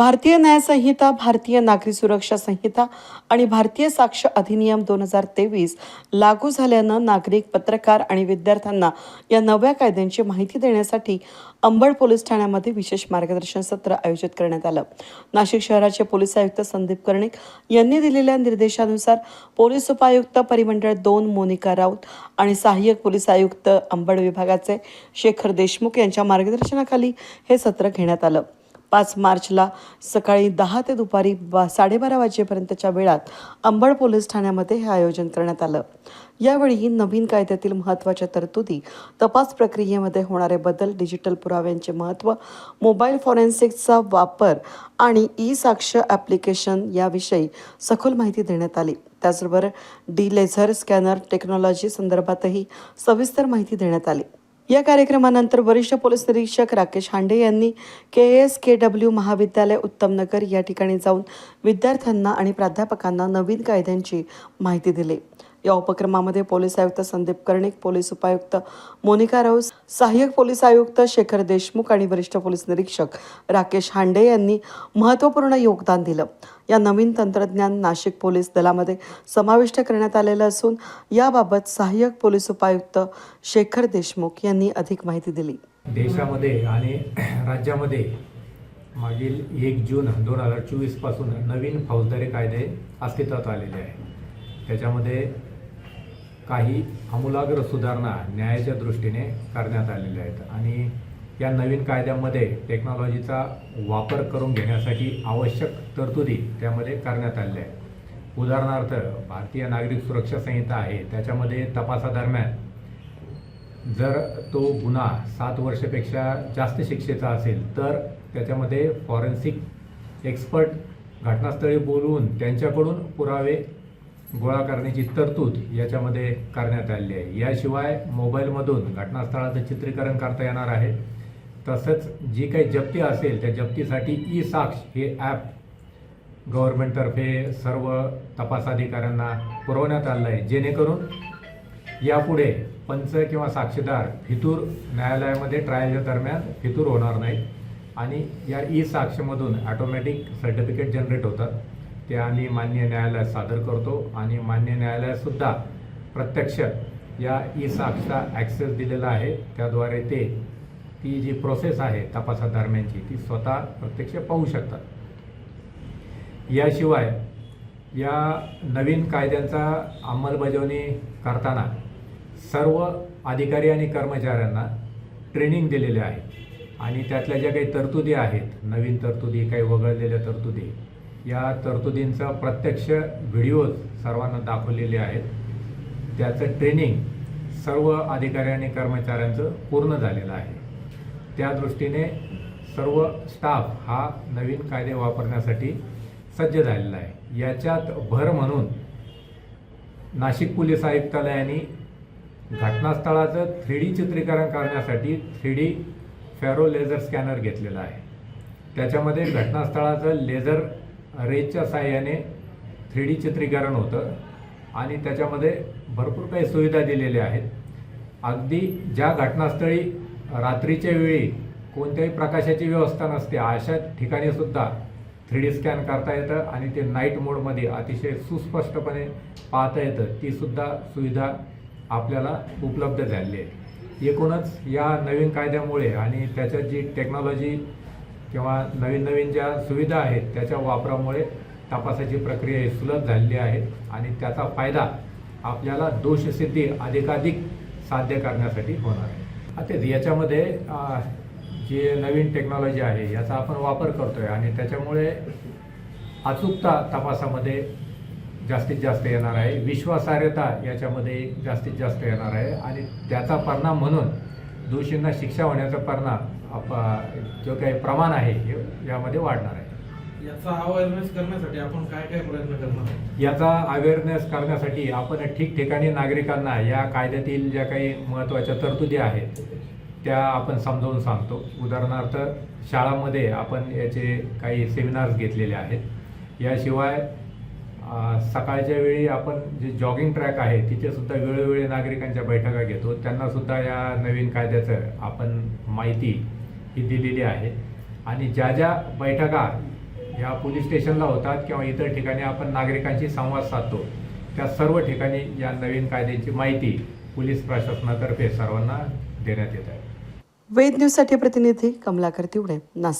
भारतीय न्यायसंहिता भारतीय नागरी सुरक्षा संहिता आणि भारतीय साक्ष अधिनियम दोन हजार तेवीस लागू झाल्यानं नागरिक पत्रकार आणि विद्यार्थ्यांना या नव्या कायद्यांची माहिती देण्यासाठी अंबड पोलीस ठाण्यामध्ये विशेष मार्गदर्शन सत्र आयोजित करण्यात आलं. नाशिक शहराचे पोलीस आयुक्त संदीप कर्णिक यांनी दिलेल्या निर्देशानुसार पोलीस उपायुक्त परिमंडळ दोन मोनिका राऊत आणि सहाय्यक पोलीस आयुक्त अंबड विभागाचे शेखर देशमुख यांच्या मार्गदर्शनाखाली हे सत्र घेण्यात आलं. पाच मार्चला सकाळी दहा ते दुपारी बा साडेबारा वाजेपर्यंतच्या वेळात अंबड पोलीस ठाण्यामध्ये हे आयोजन करण्यात आलं. यावेळी नवीन कायद्यातील महत्त्वाच्या तरतुदी तपास प्रक्रियेमध्ये होणारे बदल डिजिटल पुराव्यांचे महत्त्व मोबाईल फॉरेन्सिक्सचा वापर आणि ई साक्ष ॲप्लिकेशन याविषयी सखोल माहिती देण्यात आली. त्याचबरोबर डी लेझर स्कॅनर टेक्नॉलॉजी संदर्भातही सविस्तर माहिती देण्यात आली. या कार्यक्रमानंतर वरिष्ठ पोलीस निरीक्षक राकेश हांडे यांनी के एस के डब्ल्यू महाविद्यालय उत्तम नगर या ठिकाणी जाऊन विद्यार्थ्यांना आणि प्राध्यापकांना नवीन कायद्यांची माहिती दिली. या उपक्रमामध्ये पोलीस आयुक्त संदीप कर्णिक पोलीस उपायुक्त मोनिका राऊस सहाय्यक पोलीस आयुक्त शेखर देशमुख आणि वरिष्ठ पोलीस निरीक्षक राकेश हांडे यांनी महत्त्वपूर्ण योगदान दिलं. या नवीन तंत्रज्ञान नाशिक पोलीस दलामध्ये समाविष्ट करण्यात आलेलं असून याबाबत सहाय्यक पोलीस उपायुक्त शेखर देशमुख यांनी अधिक माहिती दिली. देशामध्ये आणि राज्यामध्ये मागील एक जून दोन हजार चोवीसपासून नवीन फौजदारी कायदे अस्तित्वात आलेले आहे त्याच्यामध्ये काही आमूलाग्र सुधारणा न्यायाच्या दृष्टीने करण्यात आलेल्या आहेत. आणि या नवीन कायद्यामध्ये टेक्नॉलॉजीचा वापर करून घेण्यासाठी आवश्यक तरतुदी त्यामध्ये करण्यात आलेल्या आहेत. उदाहरणार्थ भारतीय नागरिक सुरक्षा संहिता आहे त्याच्यामध्ये तपासादरम्यान जर तो गुन्हा सात वर्षापेक्षा जास्त शिक्षेचा असेल तर त्याच्यामध्ये फॉरेन्सिक एक्सपर्ट घटनास्थळी बोलवून त्यांच्याकडून पुरावे गोळा करण्याची तरतूद याच्यामध्ये करण्यात आली आहे. याशिवाय मोबाईलमधून घटनास्थळाचं चित्रीकरण करता येणार आहे. तसंच जी काही जप्ती असेल त्या जप्तीसाठी ई साक्ष हे ॲप गव्हर्नमेंटतर्फे सर्व तपास अधिकाऱ्यांना पुरवण्यात आलं आहे. जेणेकरून यापुढे पंच किंवा साक्षीदार फितूर न्यायालयामध्ये ट्रायलच्या दरम्यान फितूर होणार नाही आणि या ई साक्षमधून ॲटोमॅटिक सर्टिफिकेट जनरेट होतात. ते आम्ही मान्य न्यायालयात सादर करतो आणि मान्य न्यायालयातसुद्धा प्रत्यक्ष या ई साक्षचा ॲक्सेस दिलेला आहे. त्याद्वारे ते ती जी प्रोसेस आहे तपासादरम्यानची ती स्वतः प्रत्यक्ष पाहू शकतात. याशिवाय या नवीन कायद्यांचा अंमलबजावणी करताना सर्व अधिकारी आणि कर्मचाऱ्यांना ट्रेनिंग दिलेले आहे. आणि त्यातल्या ज्या काही तरतुदी आहेत नवीन तरतुदी काही वगळलेल्या तरतुदी या तरतुदींचा प्रत्यक्ष व्हिडिओज सर्वांना दाखवलेले आहेत. त्याचं ट्रेनिंग सर्व अधिकारी आणि कर्मचाऱ्यांचं पूर्ण झालेलं आहे. त्या दृष्टीने सर्व स्टाफ हा नवीन कायदे वापरण्यासाठी सज्ज झालेला आहे. याच्यात भर म्हणून नाशिक पोलीस आयुक्तालयाने घटनास्थळाचं थ्री डी चित्रीकरण करण्यासाठी three D Faro laser scanner घेतलेला आहे. त्याच्यामध्ये घटनास्थळाचं लेझर रेजच्या साह्याने थ्री डी चित्रीकरण होतं. आणि त्याच्यामध्ये भरपूर काही सुविधा दिलेल्या आहेत. अगदी ज्या घटनास्थळी रात्रीच्या वेळी कोणत्याही प्रकाशाची व्यवस्था नसते अशा ठिकाणी सुद्धा थ्री डी स्कॅन करता येतं आणि ते नाईट मोडमध्ये अतिशय सुस्पष्टपणे पाहता येतं. ती सुद्धा सुविधा आपल्याला उपलब्ध झालेली आहे. एकूणच या नवीन कायद्यामुळे आणि त्याच्यात जी टेक्नॉलॉजी किंवा नवीन नवीन ज्या सुविधा आहेत त्याच्या वापरामुळे तपासाची प्रक्रिया ही सुलभ झालेली आहे आणि त्याचा फायदा आपल्याला दोषसिद्धी अधिकाधिक साध्य करण्यासाठी होणार आहे. आता याच्यामध्ये जी जे नवीन टेक्नॉलॉजी आहे याचा आपण वापर करतोय आणि त्याच्यामुळे अचूकता तपासामध्ये जास्तीत जास्त येणार आहे. विश्वासार्हता याच्यामध्ये जास्तीत जास्त येणार आहे आणि त्याचा परिणाम म्हणून दोषींना शिक्षा होण्याचा परिणाम आप- जो काही प्रमाण आहे हे यामध्ये वाढणार आहे. याचा अवेअरनेस करण्यासाठी आपण काय काय प्रयत्न करणार? याचा अवेअरनेस करण्यासाठी आपण ठिकठिकाणी नागरिकांना या कायद्यातील ज्या काही महत्त्वाच्या तरतुदी आहेत त्या आपण समजावून सांगतो. उदाहरणार्थ शाळांमध्ये आपण याचे काही सेमिनार्स घेतलेले आहेत. याशिवाय सकाळच्या वेळी आपण जे जॉगिंग ट्रॅक आहे तिथे सुद्धा वेळोवेळी नागरिकांच्या बैठका घेतो. त्यांना सुद्धा या नवीन कायद्याचं आपण माहिती ही दिलेली आहे. आणि ज्या ज्या बैठका या पोलीस स्टेशनला होतात किंवा इतर ठिकाणी आपण नागरिकांशी संवाद साधतो त्या सर्व ठिकाणी या नवीन कायद्यांची माहिती पोलीस प्रशासनातर्फे सर्वांना देण्यात येत आहे. वेद न्यूजसाठी प्रतिनिधी कमलाकर तिवडे नाशिक